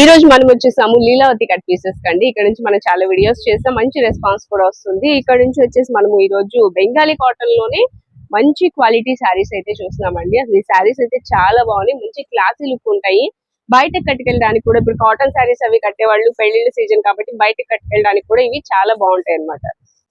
ఈ రోజు మనం వచ్చేసాము లీలావతి కట్ పీసెస్ కండి ఇక్కడ నుంచి మనం చాలా వీడియోస్ చేస్తాం మంచి రెస్పాన్స్ కూడా వస్తుంది. ఇక్కడ నుంచి వచ్చేసి మనము ఈ రోజు బెంగాలీ కాటన్లోనే మంచి క్వాలిటీ శారీస్ అయితే చూస్తున్నామండి. అసలు ఈ శారీస్ అయితే చాలా బాగున్నాయి. మంచి క్లాసీ లుక్ ఉంటాయి. బయట కట్టుకెళ్ళడానికి కూడా ఇప్పుడు కాటన్ శారీస్ అవి కట్టేవాళ్ళు పెళ్ళిళ్ళ సీజన్ కాబట్టి బయట కట్టుకెళ్ళడానికి కూడా ఇవి చాలా బాగుంటాయి అన్నమాట.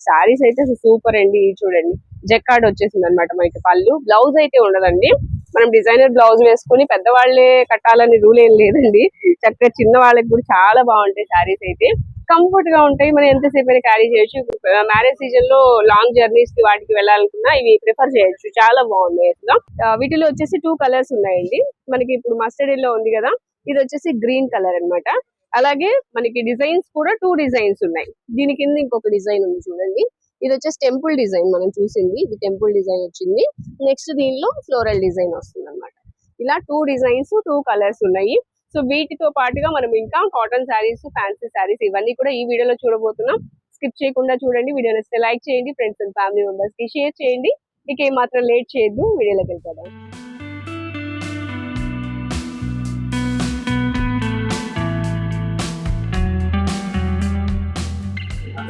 శారీస్ అయితే సూపర్ అండి. ఇవి చూడండి. జెక్కాడ్ వచ్చేసింది అనమాట మనకి పళ్ళు. బ్లౌజ్ అయితే ఉండదండి. మనం డిజైనర్ బ్లౌజ్ వేసుకుని పెద్దవాళ్ళే కట్టాలని రూల్ ఏం లేదండి. చక్కగా చిన్న వాళ్ళకి కూడా చాలా బాగుంటాయి శారీస్ అయితే. కంఫర్ట్గా ఉంటాయి. మనం ఎంతసేపు అయినా క్యారీ చేయొచ్చు. మ్యారేజ్ సీజన్లో లాంగ్ జర్నీస్కి వాటికి వెళ్ళాలనుకున్నా ఇవి ప్రిఫర్ చేయొచ్చు. చాలా బాగున్నాయి అసలు వీటిలో వచ్చేసి టూ కలర్స్ ఉన్నాయండి. మనకి ఇప్పుడు మస్టర్డ్లో ఉంది కదా. ఇది వచ్చేసి గ్రీన్ కలర్ అన్నమాట. అలాగే మనకి డిజైన్స్ కూడా టూ డిజైన్స్ ఉన్నాయి. దీని కింద ఇంకొక డిజైన్ ఉంది చూడండి. ఇది వచ్చేసి టెంపుల్ డిజైన్ మనం చూసింది. ఇది టెంపుల్ డిజైన్ వచ్చింది. నెక్స్ట్ దీనిలో ఫ్లోరల్ డిజైన్ వస్తుంది అనమాట ఇలా టూ డిజైన్స్ టూ కలర్స్ ఉన్నాయి. సో వీటితో పాటుగా మనం ఇంకా కాటన్ శారీస్ ఫ్యాన్సీ శారీస్ ఇవన్నీ కూడా ఈ వీడియోలో చూడబోతున్నాం. స్కిప్ చేయకుండా చూడండి. వీడియో నచ్చితే లైక్ చేయండి. ఫ్రెండ్స్ అండ్ ఫ్యామిలీ మెంబర్స్కి షేర్ చేయండి. ఇక మాత్రం లేట్ చేయొద్దు. వీడియోలోకి వెళ్ళిపోదాం.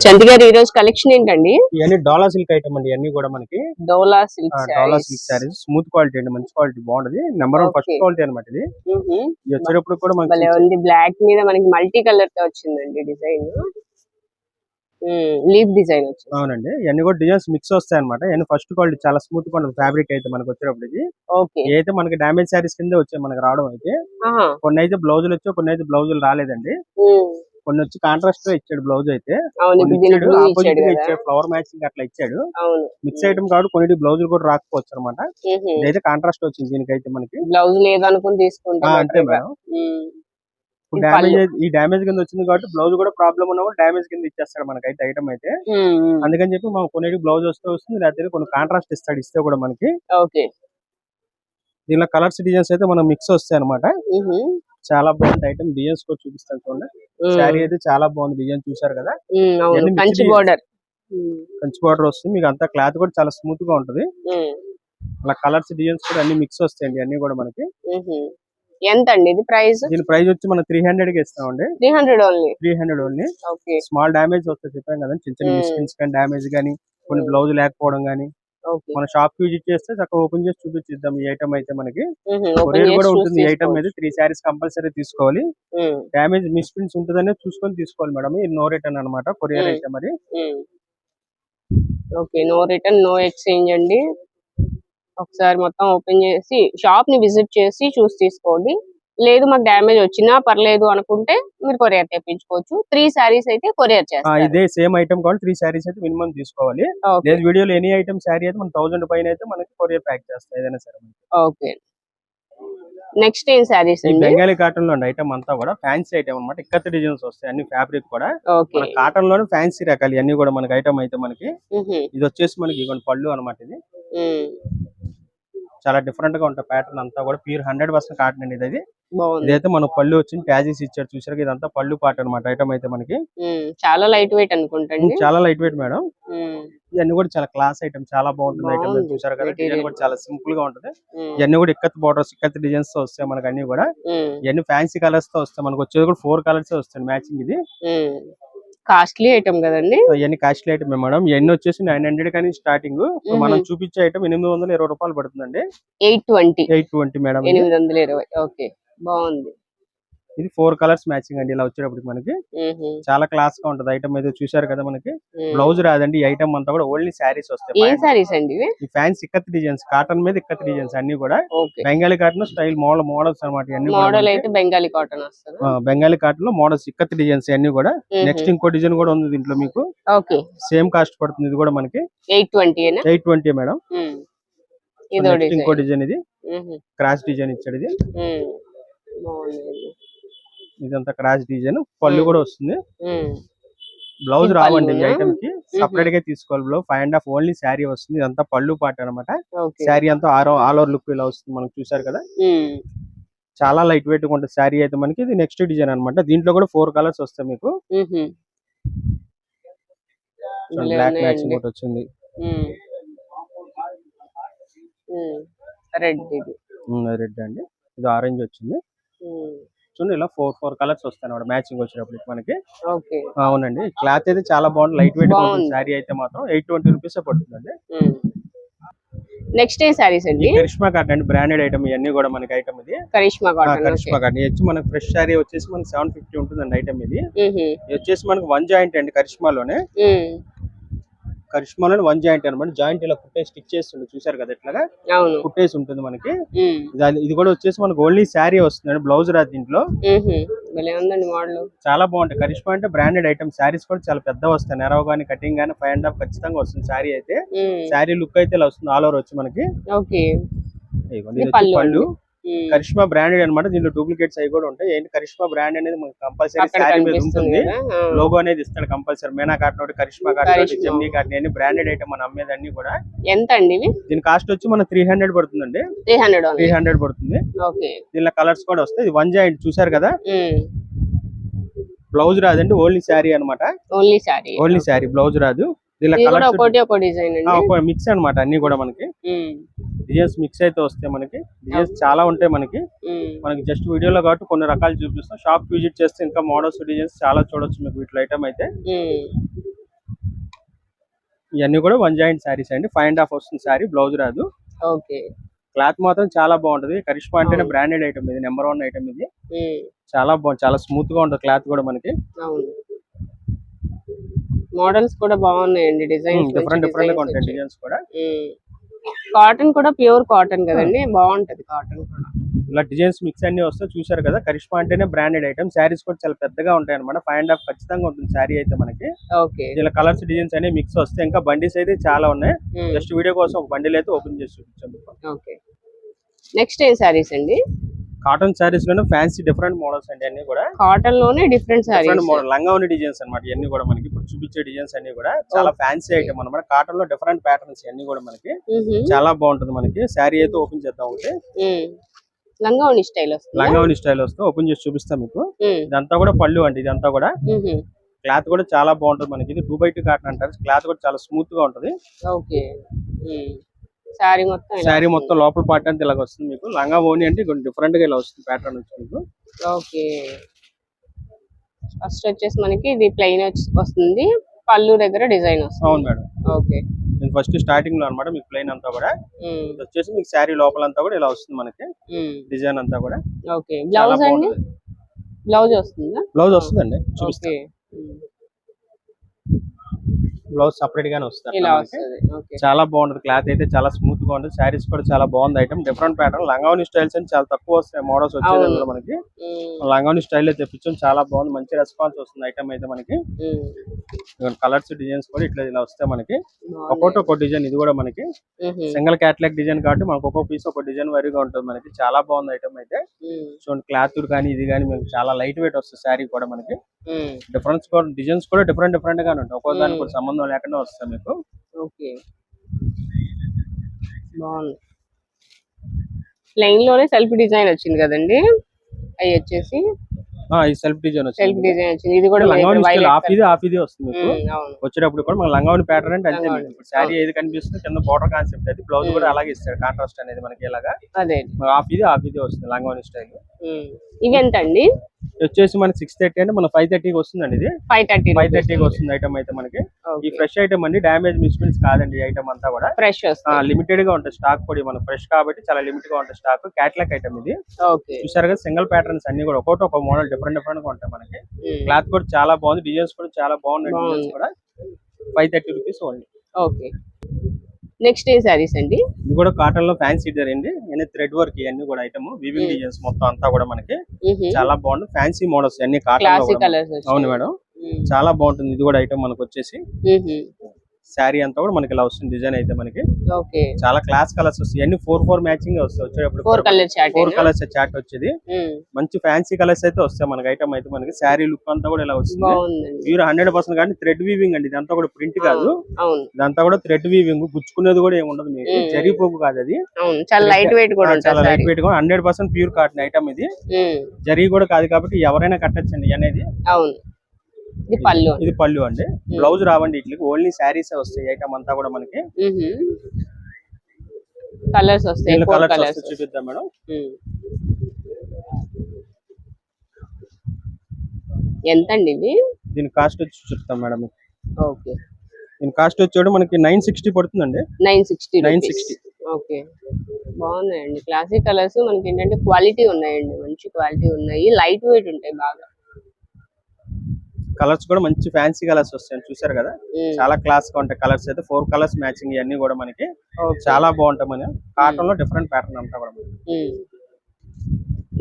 చంటి గారు ఈ రోజు కలెక్షన్ ఏంటండి? ఇవన్నీ డాలా సిల్క్ ఐటమ్ అండి ఇవన్నీ కూడా మనకి. Dola silk Dola silk saris smooth quality అండి మంచి క్వాలిటీ బాగుంటది నెంబర్ వన్ ఫస్ట్. క్వాలిటీ అనమాట ఇది. ఇది వచ్చేటప్పుడు కూడా మనకి బ్లాక్ మీద మనకి మల్టీ కలర్తో వచ్చిందండి డిజైన్. లీఫ్ డిజైన్ వచ్చింది. అవునండి. ఇవన్నీ కూడా డిజైన్స్ మిక్స్ వస్తాయి అనమాట ఇవన్నీ ఫస్ట్ క్వాలిటీ చాలా స్మూత్ క్వాలిటీ ఫ్యాబ్రిక్ అయితే మనకి వచ్చేటప్పటికి ఓకే అయితే మనకి డామేజ్ శారీస్ కింద వచ్చాయి మనకి రావడం అయితే కొన్ని అయితే బ్లౌజులు వచ్చాయి కొన్ని అయితే బ్లౌజులు రాలేదండి. కొన్ని వచ్చి కాంట్రాస్ట్లో ఇచ్చాడు బ్లౌజ్ అయితే. కొన్ని ఇచ్చాడు గా ఫ్లవర్ మ్యాచింగ్ అట్లా ఇచ్చాడు. మిక్స్ ఐటమ్ కాబట్టి కొన్ని బ్లౌజులు కూడా రాకపోవచ్చు అనమాట ఇదైతే కాంట్రాస్ట్ వచ్చింది దీనికైతే మనకి. బ్లౌజ్ లేదనుకుని తీసుకుంటే అంతే గా. మేడం పళ్ళు. ఈ డ్యామేజ్ కింద వచ్చింది కాబట్టి బ్లౌజ్ కూడా ప్రాబ్లం ఉన్నా కూడా డ్యామేజ్ కింద ఇచ్చేస్తాడు మనకైతే ఐటమ్ అయితే. అందుకని చెప్పి మనం కొన్నిటి బ్లౌజ్ వస్తే వస్తుంది లేకపోతే కొన్ని కాంట్రాస్ట్ ఇస్తాడు ఇస్తే కూడా మనకి. దీనిలో కలర్స్ డిజైన్స్ అయితే మనం మిక్స్ వస్తాయి అనమాట. చాలా బాగుంది ఐటమ్ డిజైన్స్ కూడా చూపిస్తాను చూడండి. శారీ అయితే చాలా బాగుంది డిజైన్ చూసారు కదా? కంచి బోర్డర్ కంచి బార్డర్ వస్తుంది. మీకు అంతా క్లాత్ కూడా చాలా స్మూత్గా ఉంటది. అలా కలర్స్ డిజైన్స్ కూడా అన్ని మిక్స్ వస్తాయండి అన్ని కూడా మనకి. ఎంత అండి ఇది ప్రైస్ దీని ప్రైస్ వచ్చి మనం త్రీ హండ్రెడ్కి ఇస్తామండి. Three hundred only three hundred only small damage వస్తుంది చెప్పాం కదా చిన్న చిన్న. మిస్ప్రింట్స్ కానీ డ్యామేజ్ కానీ కొన్ని బ్లౌజ్ లేకపోవడం కానీ. మన షాప్కి విజిట్ చేస్తే చక్కగా ఓపెన్ చేసి చూపించిద్దాం ఈ ఐటమ్ అయితే మనకి. కొరియర్ కూడా ఉంటుంది. ఈ ఐటమ్. మీద త్రీ శారీస్ కంపల్సరీ తీసుకోవాలి. ఉమ్, డ్యామేజ్ మిస్ప్రింట్స్ ఉంటుందనే చూసుకొని తీసుకోవాలి మేడం. ఇది నో రిటర్న్ అనమాట కొరియర్. అయితే మరి. Okay. No return no exchange అండి. ఒకసారి మొత్తం ఓపెన్ చేసి షాప్ని విజిట్ చేసి చూసి తీసుకోండి. లేదు మాకు డ్యామేజ్ వచ్చినా పర్లేదు అనుకుంటే మీరు కొరియర్ తెప్పించుకోవచ్చు. త్రీ సారీస్ అయితే కొరియర్ చేస్తారు. ఇదే సేమ్ ఐటమ్ కాబట్టి త్రీ శారీస్ అయితే మినిమం తీసుకోవాలి. లేదు వీడియోలో ఎనీ ఐటమ్ శారీ అయితే మన థౌసండ్ పైన అయితే మనకి కొరియర్ ప్యాక్ చేస్తాం ఏదైనా సరే ఓకే నెక్స్ట్ ఏం సారీస్ బెంగాలీ కాటన్లో ఐటమ్ అంతా కూడా ఫ్యాన్సీ ఐటమ్ అన్నమాట. ఇక్కత్ డిజైన్స్ వస్తాయి అన్ని ఫ్యాబ్రిక్ కూడా. కాటన్లోనే ఫ్యాన్సీ రకాలు ఇవన్నీ కూడా మనకి ఐటమ్ అయితే మనకి ఇది వచ్చేసి మనకి పళ్ళు అనమాట ఇది. చాలా డిఫరెంట్గా ఉంటాయి ప్యాటర్న్ అంతా కూడా. ప్యూర్ హండ్రెడ్ పర్సెంట్ కాటన్ అండి ఇది ఇదైతే మన పళ్ళు వచ్చింది ప్యాజెస్ ఇచ్చారు. చూసారు ఇదంతా పళ్ళు పాట అనమాట ఐటమ్ అయితే మనకి. చాలా లైట్ వెయిట్ అనుకుంటండి చాలా లైట్ వెయిట్ మేడం ఇవన్నీ కూడా చాలా క్లాస్ ఐటమ్ చాలా బాగుంటుంది ఐటమ్. చూసారు కదా కూడా చాలా సింపుల్గా ఉంటుంది. ఇవన్నీ కూడా ఇక్కత్ బోర్డర్స్ ఇక్కత్ డిజైన్స్తో వస్తాయి మనకి అన్ని కూడా. ఇవన్నీ ఫ్యాన్సీ కలర్స్తో వస్తాయి. మనకి వచ్చేది కూడా ఫోర్ కలర్స్ వస్తాయి మ్యాచింగ్ ఇది. కాస్ట్లీ ఐటమ్ కదండి. ఇవన్నీ కాస్ట్లీ ఐటమ్ మేడం. ఇవన్నీ వచ్చేసి నైన్ హండ్రెడ్ కానీ స్టార్టింగ్. మనం. చూపించే ఐటమ్ ఎనిమిది వందల ఇరవై రూపాయలు పడుతుందండి. Eight twenty. Eight twenty madam. ఎనిమిది వందల ఇరవై. ఓకే. బాగుంది. ఇది ఫోర్ కలర్స్ మ్యాచింగ్ అండి. ఇలా వచ్చేటప్పటికి మనకి చాలా క్లాస్గా ఉంటది. ఐటమ్ అయితే చూసారు కదా మనకి. బ్లౌజ్ రాదండి. ఈ ఐటమ్ అంతా కూడా ఓన్లీ శారీస్ వస్తాయి. సారీస్ అండి ఇవి? ఈ ఫ్యాన్స్ ఇక్కత్ డిజైన్స్ కాటన్ మీద ఇక్కత్ డిజైన్స్ అన్ని కూడా Bengali cotton style model models అనమాట మోడల్. అయితే బెంగాలీ కాటన్ బెంగాలీ కాటన్లో మోడల్స్ ఇక్కత్ డిజైన్స్ అన్ని కూడా. నెక్స్ట్ ఇంకో డిజైన్ కూడా ఉంది దీంట్లో మీకు. సేమ్ కాస్ట్ పడుతుంది. ఇది కూడా మనకి eight twenty eight twenty madam. ఇంకో డిజైన్ ఇది. క్రాస్ డిజైన్ ఇచ్చాడు ఇది. ఇదంతా క్రాస్ డిజైన్ పళ్ళు. కూడా వస్తుంది. బ్లౌజ్ రావండి ఈ? ఐటమ్కి. సపరేట్గా తీసుకోవాలి blouse five and half only sari వస్తుంది. ఇదంతా పళ్ళు పాట అనమాట శారీ అంతా ఆల్ ఆల్ ఓవర్ లుక్ ఇలా వస్తుంది. మనకు చూసారు కదా. చాలా లైట్ వెయిట్గా ఉంటుంది శారీ అయితే మనకి ఇది నెక్స్ట్ డిజైన్ అన్నమాట. దీంట్లో కూడా ఫోర్ కలర్స్ వస్తాయి మీకు. Black matching. ఒకటి వచ్చింది. రెడ్ ఇది. రెడ్ అండి. ఇది ఆరెంజ్ వచ్చింది. చూడండి ఇలా ఫోర్ ఫోర్ కలర్స్ వస్తాయి అన్నమాట మ్యాచింగ్ వచ్చినప్పుడు మనకి అవునండి. క్లాత్ అయితే చాలా బాగుంది లైట్ వెయిట్. శారీ అయితే మాత్రం ఎయిట్ ట్వంటీ రూపీస్ పడుతుందండి. నెక్స్ట్ ఏ సారీస్ అండి? కరిష్మా కాటన్ అండి బ్రాండెడ్ ఐటమ్ ఇవన్నీ కూడా మనకి ఐటమ్ ఇది. కరిష్మా కాటన్ కరిష్మా కాటన్ ఇది వచ్చి మనకి ఫ్రెష్ శారీ వచ్చేసి మనకి సెవెన్ ఫిఫ్టీ ఉంటుందండి ఐటమ్ ఇది. ఇది వచ్చేసి మనకి వన్ జాయింట్ అండి కరిష్మాలోనే. కరిష్మాలోనే వన్ జాయింట్ అనమాట జాయింట్ ఇలా కుట్టేసి స్టిచ్ చేస్తుండే. చూసారు కదా ఇట్లాగా కుట్టేసి ఉంటుంది మనకి. ఇది- కూడా వచ్చేసి మనకి ఓన్లీ శారీ వస్తుందండి. బ్లౌజ్ రాదు దీంట్లో. చాలా బాగుంటాయి. కరిష్మా అంటే బ్రాండెడ్ ఐటమ్ శారీస్ కూడా చాలా పెద్ద వస్తాయి. నెరవ కానీ కటింగ్ కానీ ఫైవ్ అండ్ హాఫ్ ఖచ్చితంగా వస్తుంది శారీ అయితే. శారీ లుక్ అయితే ఇలా వస్తుంది ఆల్ ఓవర్ వచ్చి మనకి. పళ్ళు. కరిష్మా బ్రాండెడ్ అన్నమాట. దీంట్లో డూప్లికేట్స్ అవి కూడా ఉంటాయి. ఏంటి? కరిష్మా బ్రాండ్ అనేది మనకి కంపల్సరీ శారీ మీద ఉంటుంది. లోగో అనేది ఇస్తాడు కంపల్సరీ మేనా కాటన్ ఒకటి కరిష్మా కాటన్. జమ్నీ కాటన్ అన్ని బ్రాండెడ్ ఐటమ్ మనం అమ్మేది అన్ని కూడా. ఎంత అండి దీని కాస్ట్ వచ్చి మన త్రీ హండ్రెడ్ పడుతుందండి. త్రీ హండ్రెడ్ త్రీ హండ్రెడ్ పడుతుంది. దీనిలో కలర్స్ కూడా వస్తాయి. ఇది వన్ జాయింట్ చూసారు కదా. బ్లౌజ్ రాదండి. ఓన్లీ శారీ అన్నమాట. Only sari only sari blouse రాదు. దీనిలో అండి. మిక్స్ అన్నమాట అన్ని కూడా మనకి. డిజైన్స్ మిక్స్ అయితే వస్తాయి మనకి. డిజైన్స్ చాలా ఉంటాయి మనకి. మనకి జస్ట్ వీడియోలో కాబట్టి కొన్ని రకాలు చూపిస్తాం. షాప్ విజిట్ చేస్తే ఇంకా మోడల్స్ డిజైన్స్ చాలా చూడొచ్చు మీకు వీటిలో ఐటమ్ అయితే. ఇవన్నీ కూడా వన్ జాయింట్ శారీస్ అండి. ఫైవ్ అండ్ హాఫ్ వస్తుంది శారీ బ్లౌజ్ రాదు. ఓకే. క్లాత్ మాత్రం చాలా బాగుంటది. కరిష్మా అంటేనే అవును. బ్రాండెడ్ ఐటమ్ ఇది నెంబర్ వన్ ఐటమ్ ఇది. చాలా బాగుంది చాలా స్మూత్గా ఉంటుంది క్లాత్ కూడా మనకి. మోడల్స్ కూడా బాగున్నాయండి. డిజైన్స్ డిఫరెంట్ డిఫరెంట్ ఉంటాయి డిజైన్స్ కూడా. కాటన్ కూడా ప్యూర్ కాటన్ కదండి. బాగుంటది కాటన్ కూడా. ఇలా డిజైన్స్ మిక్స్ అన్ని వస్తాయి చూసారు కదా కరిష్మా అంటేనే బ్రాండెడ్ ఐటమ్ శారీస్ కూడా చాలా పెద్దగా ఉంటాయి అనమాట ఫైవ్ అండ్ హాఫ్ ఖచ్చితంగా ఉంటుంది శారీ అయితే మనకి. ఓకే. ఇలా కలర్స్ డిజైన్స్ అన్ని మిక్స్ వస్తాయి ఇంకా బండిస్ అయితే చాలా ఉన్నాయి. జస్ట్ వీడియో కోసం ఒక బండిల్ అయితే ఓపెన్ చేసి చూపించాం. ఓకే. నెక్స్ట్ ఏం సారీస్ అండి? కాటన్ శారీస్లోనే ఫ్యాన్సీ డిఫరెంట్ మోడల్స్ అండి అన్ని కూడా. కాటన్లోనే డిఫరెంట్ డిఫరెంట్ సారీస్ మోడల్ లంగా ఉన్న డిజైన్స్ అన్నమాట. ఇవన్నీ కూడా మనకి ఇప్పుడు చూపించే డిజైన్స్ అన్ని కూడా చాలా ఫ్యాన్సీ ఐటమ్ అన్నమాట. కాటన్లో డిఫరెంట్ ప్యాటర్న్స్ అన్ని కూడా మనకి చాలా బాగుంటుంది మనకి. శారీ అయితే ఓపెన్ చేద్దాం ఒకటి. లంగావని స్టైల్ వస్తుంది. లంగావని స్టైల్ వస్తే ఓపెన్ చేసి చూపిస్తాం మీకు. ఇదంతా కూడా పళ్ళు అండి ఇదంతా కూడా. క్లాత్ కూడా చాలా బాగుంటుంది మనకి. ఇది టూ బై టూ కాటన్ అంటారు. క్లాత్ కూడా చాలా స్మూత్గా ఉంటుంది. ఓకే సారీ మొత్తం శారీ. మొత్తం లోపల పార్ట్ అంతా ఇలాగ వస్తుంది మీకు. లంగా ఓని అంటే కొంచెం డిఫరెంట్గా ఇలా వస్తుంది ప్యాటర్న్ వచ్చి మీకు. ఓకే. ఫస్ట్ వచ్చేసి మనకి ఇది ప్లెయిన్ వస్తుంది. పళ్ళు దగ్గర డిజైన్ వస్తుంది. అవును మేడం. ఓకే. నేను ఫస్ట్ స్టార్టింగ్లో అన్నమాట మీకు ప్లెయిన్ అంతా కూడా. ఇది వచ్చేసి మీకు శారీ లోపల అంతా కూడా ఇలా వస్తుంది మనకి. డిజైన్ అంతా కూడా. ఓకే. బ్లౌజ్ అండి? బ్లౌజ్ వస్తుందా? బ్లౌజ్ వస్తుందండి. చూపిస్తాను ఓకే బ్లౌజ్ సపరేట్ గానే వస్తుంది. ఓకే. చాలా బాగుంటుంది. క్లాత్ అయితే చాలా స్మూత్గా ఉంటుంది. శారీస్ కూడా చాలా బాగుంది ఐటమ్ డిఫరెంట్ ప్యాటర్న్ లంగావని స్టైల్స్ అని చాలా తక్కువ వస్తాయి. మోడల్స్ వచ్చేది మనకి. లంగావని స్టైల్ అయితే తెప్పించాం. చాలా బాగుంది. మంచి రెస్పాన్స్ వస్తుంది ఐటమ్ అయితే మనకి. కలర్స్ డిజైన్స్ కూడా ఇట్లా ఇలా వస్తాయి మనకి. ఒక్కొక్కటి ఒక్కో డిజైన్ ఇది కూడా మనకి. సింగిల్ క్యాట్లాగ్ డిజైన్ కాబట్టి మనకు ఒక్కొక్క పీస్ ఒక డిజైన్ వరిగా ఉంటుంది మనకి. చాలా బాగుంది ఐటమ్ అయితే. చూడండి క్లాత్ కానీ ఇది కానీ మీకు చాలా లైట్ వెయిట్ వస్తుంది శారీ కూడా మనకి. డిఫరెన్స్ కూడా డిజైన్స్ కూడా డిఫరెంట్ డిఫరెంట్ గానే ఉంటాయి. ఒక్కో దానికి కూడా సంబంధం లేకుండా వస్తాయి మీకు. ఓకే. బాగుంది. ప్లెయిన్లోనే సెల్ఫ్ డిజైన్ వచ్చింది కదండి. అవి వచ్చేసి ఈ సెల్ఫ్ డిజైన్ సెల్ఫ్ డిజైన్ వచ్చింది. ఇది కూడా లంగావని హాఫ్. ఇది హాఫ్ ఇది వస్తుంది వచ్చేటప్పుడు కూడా లంగావని ప్యాటర్న్ అంటే అంతే శారీ ఏది కనిపిస్తుంది కింద బోర్డర్ కాన్సెప్ట్ అది. బ్లౌజ్. కూడా అలాగే ఇస్తాడు కాంట్రాస్ట్ అనేది మనకి ఇలాగా. అదే హాఫ్ ఇది హాఫ్ ఇది వస్తుంది లంగావని స్టైల్ ఉమ్. ఇవి ఎంత అండి? వచ్చేసి మనకి సిక్స్ థర్టీ అంటే మన ఫైవ్ థర్టీకి వస్తుందండి ఇది. ఫైవ్ థర్టీ ఫైవ్ థర్టీకి వస్తుంది. ఐటమ్ అయితే మనకి. ఈ ఫ్రెష్ ఐటమ్ అండి డామేజ్ మిస్ప్రింట్స్ కాదండి ఐటమ్ అంతా కూడా. ఫ్రెష్ వస్తుంది. లిమిటెడ్గా ఉంటుంది స్టాక్ కూడా మనకి ఫ్రెష్ కాబట్టి చాలా లిమిట్గా ఉంటుంది స్టాక్ క్యాట్లాక్ ఐటమ్ ఇది. చూసారు కదా సింగిల్ ప్యాటర్న్స్ అన్ని కూడా. ఒక్కొక్కటి ఒక మోడల్ డిఫరెంట్ డిఫరెంట్గా ఉంటాయి మనకి. క్లాత్ కూడా చాలా బాగుంది. డిజైన్స్ కూడా చాలా బాగున్నాయి. డిజైన్స్ కూడా. Five thirty rupees only okay next ఏ సారీస్ అండి. ఇది కూడా కాటన్లో ఫ్యాన్సీ అండి. ఇవన్నీ థ్రెడ్ వర్క్ ఇవన్నీ కూడా ఐటమ్ వివింగ్. డిజైన్స్ మొత్తం అంతా కూడా మనకి చాలా బాగుంది ఫ్యాన్సీ మోడల్స్ అన్ని కాటన్ అవును మేడం. చాలా బాగుంటుంది. ఇది కూడా ఐటమ్ మనకు వచ్చేసి. శారీ అంతా కూడా మనకి ఇలా వస్తుంది డిజైన్ అయితే మనకి. చాలా క్లాస్ కలర్స్ వస్తాయి. అన్ని ఫోర్ ఫోర్ మ్యాచింగ్ వస్తాయి వచ్చేటప్పుడు ఫోర్ కలర్స్ చాట్ వచ్చేది. మంచి ఫ్యాన్సీ కలర్స్ అయితే వస్తాయి మనకి. ఐటమ్ అయితే మనకి. శారీ లుక్ అంతా కూడా ఇలా వస్తుంది. ప్యూర్ హండ్రెడ్ పర్సెంట్ కానీ థ్రెడ్ వీవింగ్ అండి. ఇదంతా కూడా ప్రింట్ కాదు. ఇదంతా కూడా థ్రెడ్ వీవింగ్ గుచ్చుకునేది కూడా ఏమి ఉండదు మీకు. జరీ పోగు కాదు అది. చాలా లైట్ వెయిట్ కూడా చాలా లైట్ వెయిట్గా hundred percent pure cotton item ఇది. ఉమ్, జరీ కూడా కాదు కాబట్టి ఎవరైనా కట్టచ్చండి అనేది. అవును. ఇది పళ్ళు ఇది పళ్ళు అండి. బ్లౌజ్ రావండి ఇట్లకి. ఓన్లీ శారీస్ వస్తాయి. ఐటమ్ అంతా కూడా మనకి. కలర్స్ వస్తాయి. కలర్స్ చూపిద్దాం మేడం. ఎంత అండి ఇవి దీని కాస్ట్ వచ్చి చెప్తాం మేడం. ఓకే. దీని కాస్ట్ వచ్చేది మనకి నైన్ సిక్స్టీ పడుతుందండి. Nine sixty 960. ఓకే. బాగున్నాయండి. క్లాసిక్ కలర్స్ మనకి ఏంటంటే క్వాలిటీ ఉన్నాయండి. మంచి క్వాలిటీ ఉన్నాయి. లైట్ వెయిట్ ఉంటాయి బాగా. కలర్స్ కూడా మంచి ఫ్యాన్సీ కలర్స్ వస్తాయి. చూసారు కదా? చాలా క్లాస్గా ఉంటాయి కలర్స్ అయితే. ఫోర్ కలర్స్ మ్యాచింగ్ ఇవన్నీ కూడా మనకి. చాలా బాగుంటాయి మన కాటన్లో డిఫరెంట్ ప్యాటర్న్ అంతా కూడా.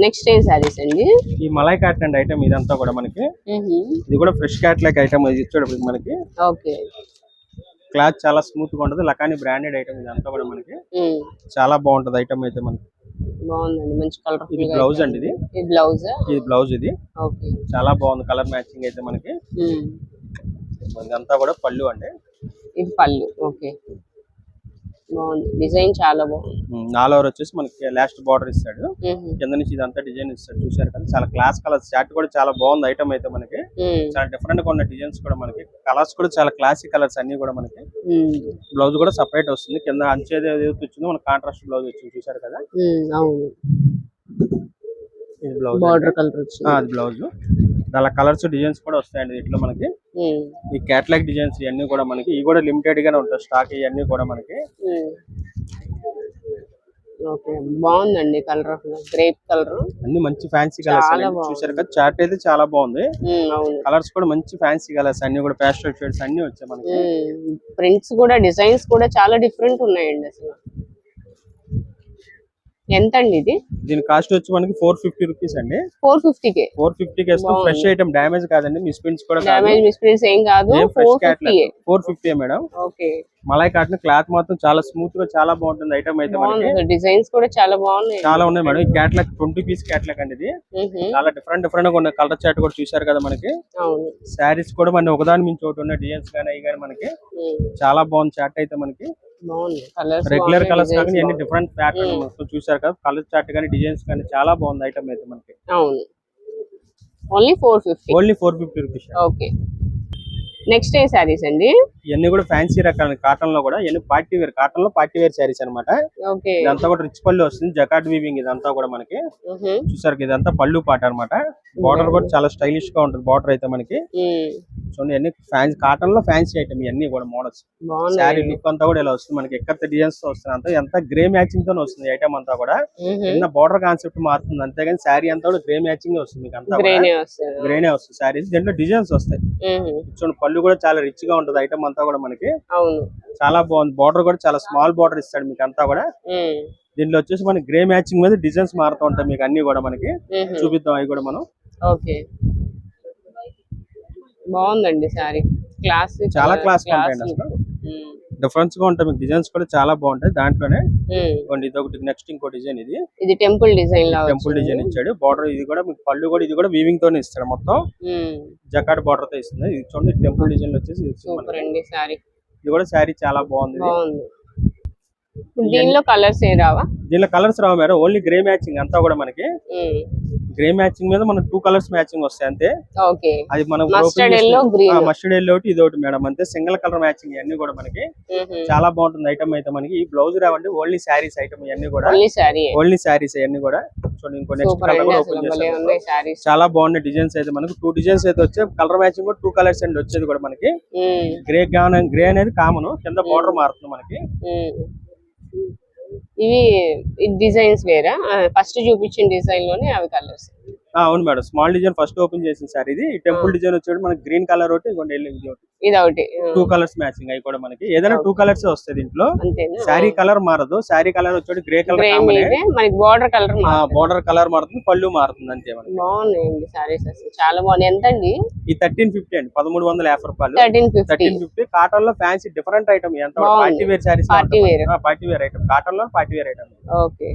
నెక్స్ట్ ఏం శారీస్ అండి? ఈ మలై కాటన్ అండ్ ఐటమ్ ఇదంతా కూడా మనకి. ఇది కూడా ఫ్రెష్ క్యాట్లాక్ ఐటమ్ ఇది ఇచ్చేటప్పుడు మనకి. ఓకే. క్లాత్ చాలా స్మూత్గా ఉంటుంది. లకాని బ్రాండెడ్ ఐటమ్ ఇదంతా కూడా మనకి. చాలా బాగుంటది ఐటమ్ అయితే మనకి. బాగుందండి. మంచి కలర్ ఇది బ్లౌజ్ అండి ఇది? ఈ బ్లౌజ్ ఇది బ్లౌజ్ ఇది. ఓకే. చాలా బాగుంది కలర్ మ్యాచింగ్ అయితే మనకి. ఇదంతా కూడా పళ్ళు అండి. ఇది పళ్ళు. ఓకే. బాగుంది. డిజైన్ చాలా బాగుంది. ఆల్ ఓవర్ వచ్చేసి మనకి లాస్ట్ బార్డర్ ఇస్తాడు. కింద నుంచి ఇదంతా డిజైన్ ఇస్తాడు. చూసారు కదా చాలా క్లాస్ కలర్స్ షర్ట్ కూడా చాలా బాగుంది ఐటమ్ అయితే మనకి. చాలా డిఫరెంట్గా ఉన్న డిజైన్స్ కూడా మనకి. కలర్స్ కూడా చాలా క్లాసిక్ కలర్స్ అన్ని కూడా మనకి. బ్లౌజ్ కూడా సపరేట్ వస్తుంది. కింద అంచేది వచ్చిందో మనకి కాంట్రాస్ట్ బ్లౌజ్ వచ్చింది. చూసారు కదా? అవును. బ్లౌజ్ బార్డర్ కలర్ వచ్చింది. అది బ్లౌజ్ అలా కలర్స్ డిజైన్స్ కూడా వస్తాయండి ఇట్లా మనకి. ఈ క్యాట్లాగ్ డిజైన్స్ ఇవన్నీ కూడా మనకి ఇవి కూడా లిమిటెడ్ గానే ఉంటాయి. స్టాక్ ఇవన్నీ కూడా మనకి. ఓకే బాగుందండి కలర్ గ్రేప్ కలర్. అన్ని మంచి ఫ్యాన్సీ కలర్స్ చాలా. చూసారు కదా చార్ట్ అయితే చాలా బాగుంది. కలర్స్ కూడా మంచి ఫ్యాన్సీ కలర్స్ అన్ని కూడా ప్యాస్టల్ షేడ్స్ అన్ని వచ్చాయి మనకి. ప్రింట్స్ కూడా డిజైన్స్ కూడా చాలా డిఫరెంట్ ఉన్నాయండి అసలు. ఎంత అండి ఇది? దీని కాస్ట్ వచ్చి మనకి ఫోర్ ఫిఫ్టీ రూపీస్ అండి. ఫోర్ ఫిఫ్టీకే. ఫోర్ ఫిఫ్టీ బాగుంది. ఫ్రెష్ ఐటమ్ డ్యామేజ్ కాదండి. మిస్ ప్రింట్స్ కూడా డామేజ్ మిస్ప్రింట్స్ ఏం కాదు. Four fifty fifty madam okay. Malai cotton cloth మాత్రం చాలా స్మూత్గా చాలా బాగుంటుంది ఐటమ్ అయితే మనకి. డిజైన్స్ కూడా చాలా బాగున్నాయి. చాలా ఉన్నాయి మేడం ఈ క్యాట్లాగ్ ట్వంటీ పీస్ క్యాట్లాగ్ అండి ఇది. చాలా డిఫరెంట్ డిఫరెంట్గా కలర్ చాట్ కూడా చూసారు కదా మనకి. శారీస్ కూడా మన ఒకదాని మించి ఒకటి ఉన్న డిజైన్స్ కానీ అవి కానీ మనకి. చాలా బాగుంది చాట్ అయితే మనకి. రెగ్యులర్ కలర్స్ కానీ అన్ని డిఫరెంట్ ప్యాటర్న్ చూసారు కదా. కలర్ చాట్ కానీ డిజైన్స్ కానీ చాలా బాగుంది ఐటమ్ అయితే మనకి. అవును. Only four fifty only four fifty rupees okay next ఏ శారీస్ అండి? ఇవన్నీ కూడా ఫ్యాన్సీ రకాల. కాటన్లో కూడా ఇవన్నీ పార్టీ వేర్ కాటన్లో పార్టీ వేర్ శారీస్ అనమాట ఇదంతా కూడా రిచ్ పళ్ళు వస్తుంది. జకాట్ వీవింగ్ ఇదంతా కూడా మనకి. చూసారు ఇదంతా పళ్ళు పాట అన్నమాట. బార్డర్ కూడా చాలా స్టైలిష్గా ఉంటుంది బార్డర్ అయితే మనకి. చూడండి ఇవన్నీ ఫ్యాన్సీ కాటన్లో ఫ్యాన్సీ ఐటమ్ ఇవన్నీ కూడా మోడల్స్ శారీ లుక్ అంతా కూడా ఇలా వస్తుంది. మనకి ఎక్కడ డిజైన్స్తో వస్తుంది అంతా ఎంత గ్రే మ్యాచింగ్ తోనే వస్తుంది ఐటమ్ అంతా కూడా. చిన్న బార్డర్ కాన్సెప్ట్ మారుతుంది. అంతేగాని శారీ అంతా కూడా గ్రే మ్యాచింగ్ వస్తుంది మీకు అంతా గ్రేనే వస్తుంది. శారీస్ దీంట్లో డిజైన్స్ వస్తాయి. చూడండి పళ్ళు కూడా చాలా రిచ్గా ఉంటుంది ఐటమ్ అంతా కూడా మనకి. చాలా బాగుంది. బార్డర్ కూడా చాలా స్మాల్ బార్డర్ ఇస్తాడు మీకు అంతా కూడా. దీంట్లో వచ్చేసి మనకి గ్రే మ్యాచింగ్ మీద డిజైన్స్ మారుతూ ఉంటాయి మీకు అన్ని కూడా మనకి. చూపిద్దాం అవి కూడా మనం. ఓకే. బాగుందండి సారీ క్లాస్ చాలా ఉంటాయండి అసలు. డిఫరెన్స్గా ఉంటాయి మీకు డిజైన్స్ కూడా చాలా బాగుంటాయి. దాంట్లోనే ఇది ఒకటి నెక్స్ట్ ఇంకో డిజైన్ ఇది. ఇది టెంపుల్ డిజైన్ లా టెంపుల్ డిజైన్ ఇచ్చాడు. బార్డర్ ఇది కూడా మీకు పళ్ళు కూడా ఇది కూడా వీవింగ్ తోనే ఇస్తాడు మొత్తం. జకాట్ బార్డర్తో ఇస్తుంది. ఇది చూడండి టెంపుల్ డిజైన్ వచ్చేసి ఇది కూడా శారీ చాలా బాగుంది. దీనిలో కలర్స్ ఏం రావా? దీనిలో కలర్స్ రావు మేడం. ఓన్లీ గ్రే మ్యాచింగ్ అంతా కూడా మనకి. గ్రే మ్యాచింగ్ మీద మనకు టూ కలర్స్ మ్యాచింగ్ వస్తాయి అంతే. ఓకే. అది మనం mustard yellow green mustard yellow ఒకటి ఇది ఒకటి మేడం అంతే. సింగిల్ కలర్ మ్యాచింగ్ ఇవన్నీ కూడా మనకి. చాలా బాగుంటుంది ఐటమ్ అయితే మనకి. ఈ బ్లౌజ్ రావండి ఓన్లీ శారీస్ ఐటమ్ ఇవన్నీ కూడా. ఓన్లీ శారీస్ ఇవన్నీ కూడా. చూడండి ఇంకో నెక్స్ట్ సూపర్ కలర్ అండి కూడా అసలు ఓపెన్ భలే చేస్తాం ఉన్నాయి సారీస్ చాలా బాగున్నాయి డిజైన్స్ అయితే మనకి. టూ డిజైన్స్ అయితే వచ్చాయి. కలర్ మ్యాచింగ్ కూడా టూ కలర్స్ అండి వచ్చేది కూడా మనకి. గ్రే గ్రే అనేది కామన్ కింద బార్డర్ మారుతుంది మనకి. ఇవి డిజైన్స్ వేరా? ఫస్ట్ చూపించిన డిజైన్లోనే అవి కలర్స్ అవును madam. Small design first open చేసిన సార్ ఇది. టెంపుల్ డిజైన్ వచ్చేది మనకి గ్రీన్ కలర్ ఒకటి ఇది ఒకటి. ఇది ఒకటి. టూ కలర్స్ మ్యాచింగ్ అవి కూడా మనకి. ఏదైనా టూ కలర్స్ వస్తాయి దీంట్లో. శారీ కలర్ మారదు. శారీ కలర్ వచ్చేది గ్రే కలర్ మనకి బార్డర్ కలర్ బార్డర్ కలర్ మారుతుంది పళ్ళు మారుతుంది అంతే మనకి. బాగున్నాయండి సారీస్ అసలు. చాలా బాగున్నాయి. ఎంత అండి ఈ థర్టీన్ ఫిఫ్టీ అండి. పదమూడు వందల యాభై రూపాయలు. థర్టీన్ ఫిఫ్టీ కాటన్లో ఫ్యాన్సీ డిఫరెంట్ ఐటమ్ ఎంత? బాగుంది. Party wear saris wear. Party wear item కాటన్లో పార్టీ వేర్ ఐటమ్ ఓకే.